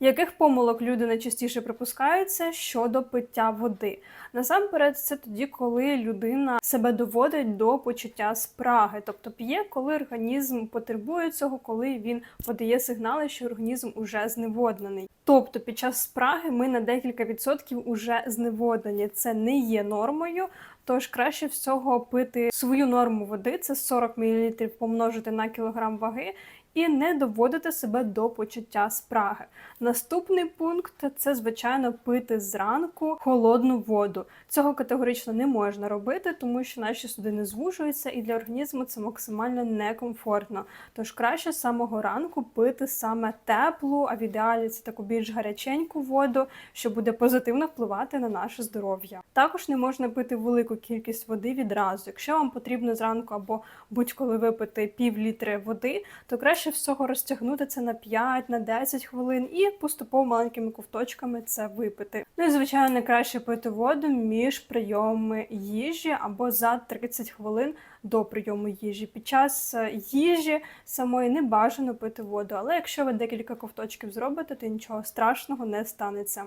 Яких помилок люди найчастіше припускаються щодо пиття води? Насамперед, це тоді, коли людина себе доводить до почуття спраги, тобто п'є, коли організм потребує цього, коли він подає сигнали, що організм уже зневоднений. Тобто під час спраги ми на декілька відсотків уже зневоднені. Це не є нормою. Тож краще всього пити свою норму води, це 40 мл помножити на кілограм ваги, і не доводити себе до почуття спраги. Наступний пункт це, звичайно, пити зранку холодну воду. Цього категорично не можна робити, тому що наші судини звужуються, і для організму це максимально некомфортно. Тож краще з самого ранку пити саме теплу, а в ідеалі це таку більш гаряченьку воду, що буде позитивно впливати на наше здоров'я. Також не можна пити велику кількість води відразу. Якщо вам потрібно зранку або будь-коли випити пів літри води, то краще всього розтягнути це на 5 на 10 хвилин і поступово маленькими ковточками це випити. Ну і звичайно, краще пити воду між прийомами їжі або за 30 хвилин до прийому їжі. Під час е, їжі самої не бажано пити воду, але якщо ви декілька ковточків зробите, то нічого страшного не станеться.